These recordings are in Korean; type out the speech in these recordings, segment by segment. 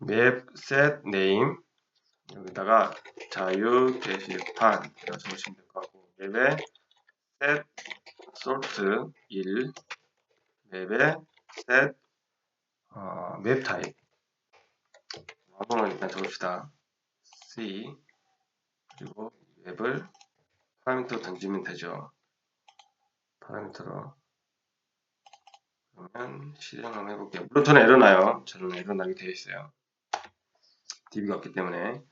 맵 set name 여기다가 자유 게시판 이라고 적으시면 될 것 같고 맵에 set sort 1 맵에 set 어, 맵 타입. 한번만 일단 적읍시다. C 그리고 맵을 파라미터 던지면 되죠. 파라미터로. 그러면 실행 한번 해볼게요. 물론 저는 에러 나요. 저는 에러 나게 되어 있어요 DB가 없기 때문에.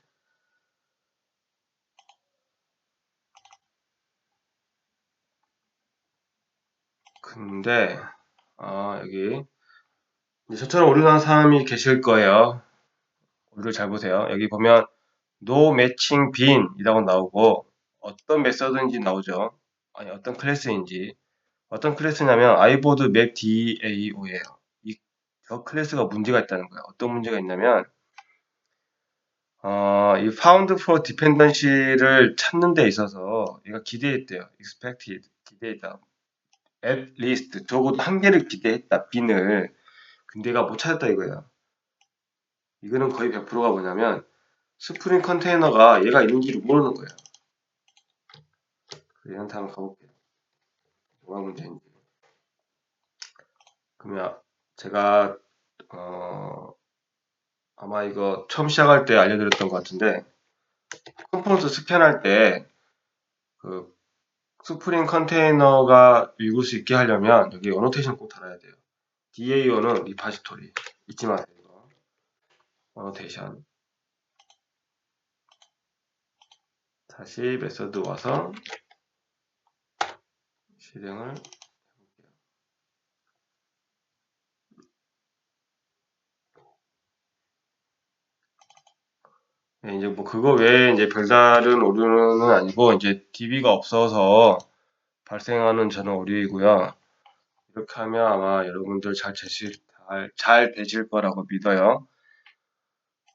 근데 아 여기. 저처럼 오류난 사람이 계실 거예요. 오류를 잘 보세요. 여기 보면 no matching bin 이라고 나오고 어떤 메서드인지 나오죠. 아니 어떤 클래스인지. 어떤 클래스냐면 iboard map dao예요. 이 저 클래스가 문제가 있다는 거예요. 어떤 문제가 있냐면 어, 이 found for dependency를 찾는 데 있어서 얘가 기대했대요. expected, 기대했다. at least, 적어도 한 개를 기대했다. 빈을. 근데 얘가 못 찾았다 이거예요. 이거는 거의 100%가 뭐냐면 스프링 컨테이너가 얘가 있는지를 모르는 거예요. 얘한테 한번 가볼게요. 뭐가 문제인지. 그러면 제가 어, 아마 이거 처음 시작할 때 알려드렸던 것 같은데 컴포넌트 스캔할 때 그 스프링 컨테이너가 읽을 수 있게 하려면 여기 어노테이션 꼭 달아야 돼요. DAO는 리파지토리 잊지 마세요. 어노테이션 다시 메서드 와서 실행을 이제 뭐 그거 외에 이제 별다른 오류는 아니고 이제 DB가 없어서 발생하는 저는 오류이고요. 이렇게 하면 아마 여러분들 잘 되실 잘, 잘 되실 거라고 믿어요.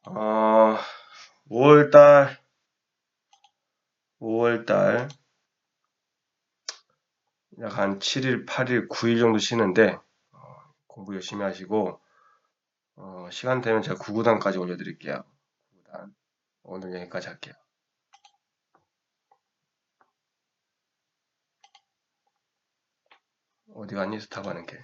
어, 5월달 5월달 약 한 7일, 8일, 9일 정도 쉬는데 어, 공부 열심히 하시고 어, 시간 되면 제가 9구단까지 올려드릴게요. 9구단. 오늘 여기까지 할게요. 어디 갔니? 스탑 하는 게.